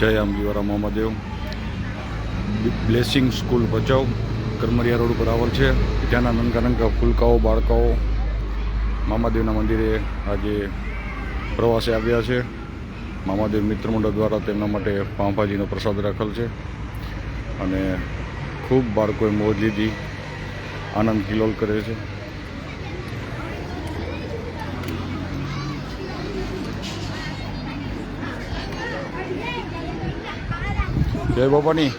જય Ambliwala Mahadev blessing school Bhachau, Karamariya road ઉપર આવેલ છે. ત્યાંના નનકા ફૂલકાઓ, બાળકાઓ મામાદેવના મંદિરે આજે પ્રવાસે આવ્યા છે. મામાદેવ મિત્ર મંડળ દ્વારા તેમના માટે પાઉંભાજીનો પ્રસાદ રાખેલ છે. અને ખૂબ બાળકોએ મોજ લીધી. આનંદ કિલોલ કરે છે. જય બાપાની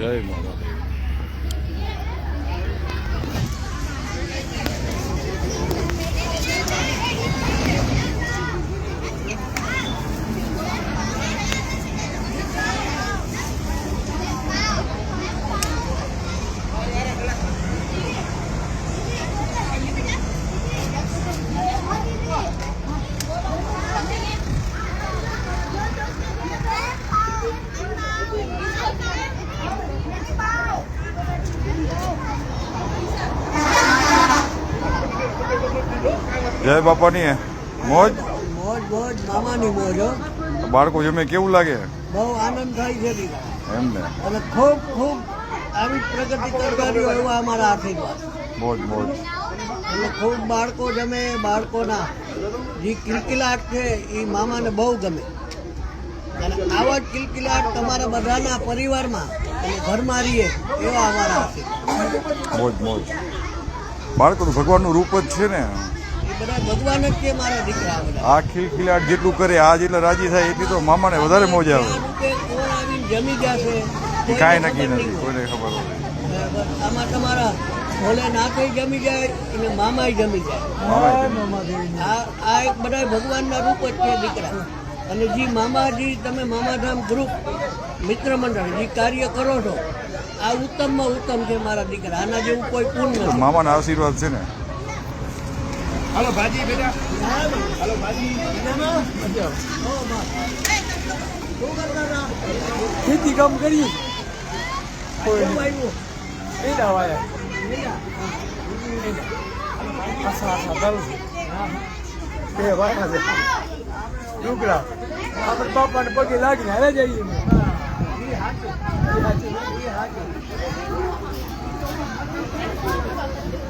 જય માતાદેવ જય બાપાની મોજ? મોજ મોજ મામાની મોજ હો. બાળકો જમે કેવું લાગે? બહુ આનંદ થાય છે એમ ને. અને ખૂબ ખૂબ આવી પ્રગતિ કરવાની હોય એવા અમારા આશીર્વાદ. મોજ મોજ. એટલે ખૂબ બાળકો જમે બાળકોના જે કિલકિલાટ છે એ મામાને બહુ ગમે. અને આવા જ કિલકિલાટ તમારા બધાના પરિવારમાં અને ઘરમાં રહીએ એવા અમારા આશીર્વાદ. મોજ મોજ. બાળકોનું ભગવાનનું રૂપ જ છે ને. એ બધા ભગવાન જ છે મારા દીકરા આ ખિલખિલાટ જેટલું કરે આ જેટલા રાજી થાય એટલી તો મામાને વધારે મોજ આવે. એ કાંઈ નક્કી નથી કોઈને ખબર હોય. બરાબર. આમાં તમારા ભોલેનાથે જમી જાય અને મામાય જમી જાય. આ આ એક બધા ભગવાનના રૂપ જ છે દીકરા. અને જે મામાજી તમે મામાધામ ગ્રુપ મિત્ર મંડળ જે કાર્ય કરો છો આ ઉત્તમમાં ઉત્તમ છે મારા દીકરા. આના જેવું કોઈ પૂર્ણ મામાના આશીર્વાદ છે ને? હાલો ભાજી બેટા. હાલો ભાજી. ખેતી કામ કરી આપણે બાપાને પગે લાગીને હારે જઈએ વાલજીભાઈ મોજ રોજ કેવો તમારો મામાને કહે, હાલો મોજ. લઈ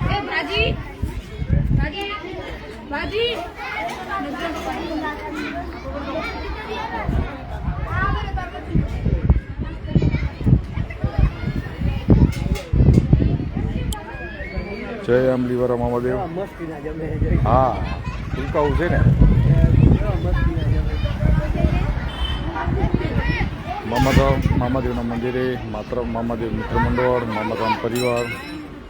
લો. ભાજી. ભાજી. ભાજી. જય આંબલીવાળા મહાદેવ. હા ફૂલકાવું છે ને. મામાધામ મામાદેવના મંદિરે માત્ર મામાદેવ મિત્ર મંડળ મામાધામ પરિવાર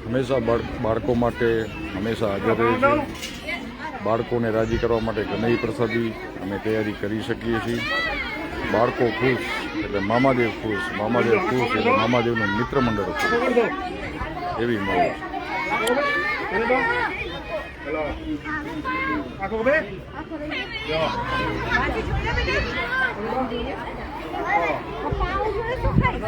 હંમેશા બાળકો માટે હંમેશા હાજર રહે છે. બાળકોને રાજી કરવા માટે ઘણી પ્રસાદી અમે તૈયારી કરી શકીએ છીએ. બાળકો ખુશ એટલે મામાદેવ ખુશ મામાદેવ ખુશ એટલે મામાદેવનું મિત્ર મંડળ ખુશ. એવી મળે ચલો આખો બે જો બાજી છોડ્યા બેટા પપ્પા આવું જોઈએ શું ખાય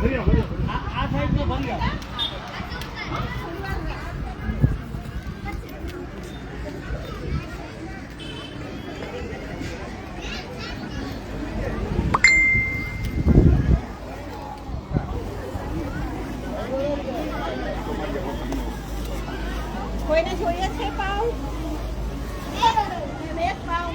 કોઈને જોઈએ છે પાઉં એક પાઉં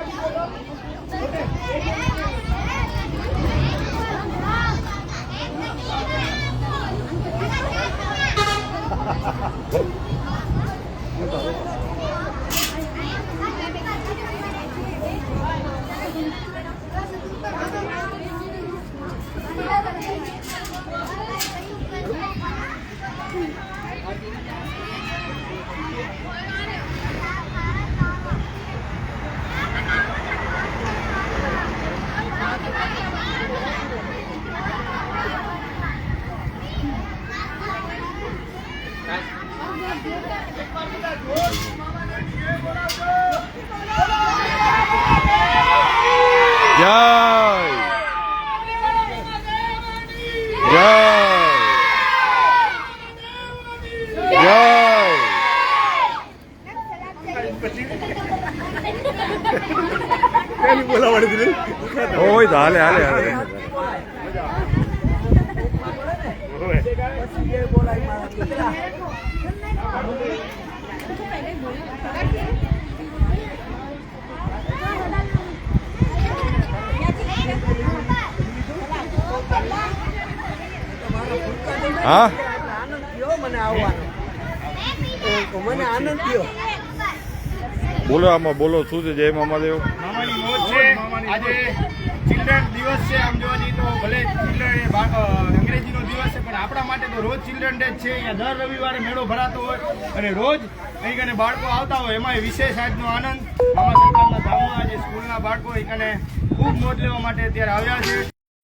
જય જય જય પેલી બોલાવવાની દીધી હોય તો હાલે હાલે હાલે. હા? મને આનંદ થયો બોલો આમાં બોલો શું છે? જય મામાદેવ. ચિલ્ડ્રન દિવસ છે, આમ જોવા જઈએ તો ભલે ચિલ્ડ્રન એ અંગ્રેજીનો દિવસ છે, પણ આપણા માટે તો રોજ ચિલ્ડ્રન ડે જ છે. અહીંયા દર રવિવારે મેળો ભરાતો હોય અને રોજ અહીં કને બાળકો આવતા હોય, એમાં વિશેષ આજનો આનંદ મામા સરકારના ધામમાં આજે સ્કૂલના બાળકો અહીં કને ખૂબ મોજ લેવા માટે અત્યારે આવ્યા છે.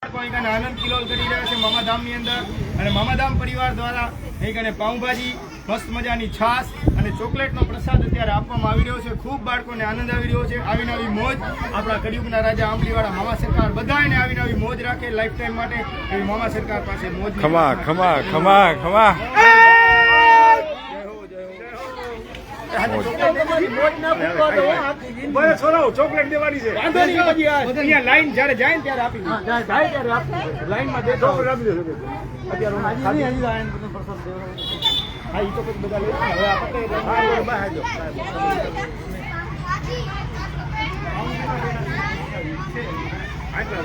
બાળકો અહીં આનંદ કિલોલ કરી રહ્યા છે મામાધામની અંદર અને મામાધામ પરિવાર દ્વારા અહીં કને પાઉંભાજી, મસ્ત મજાની છાશ અને ચોકલેટનો પ્રસાદ અત્યારે આપવામાં આવી રહ્યો છે. ખૂબ બાળકોને આનંદ આવી રહ્યો છે. આવીને આવી મોજ આપણા કડિયુગના રાજા આંબલીવાળા મામા સરકાર બધાને આવીને આવી મોજ રાખે લાઈફ ટાઈમ માટે. એવી મામા સરકાર પાસે મોજ ખમા ખમા ખમા ખમા ચોકલેટ દેવાની છે અહીંયા લાઈન જ્યારે જાય ને ત્યારે આપી અત્યારે હા ઈ તો પછી બધા લઈ. હવે આ પતે એટલે હા, એ બહાર જો. આટલા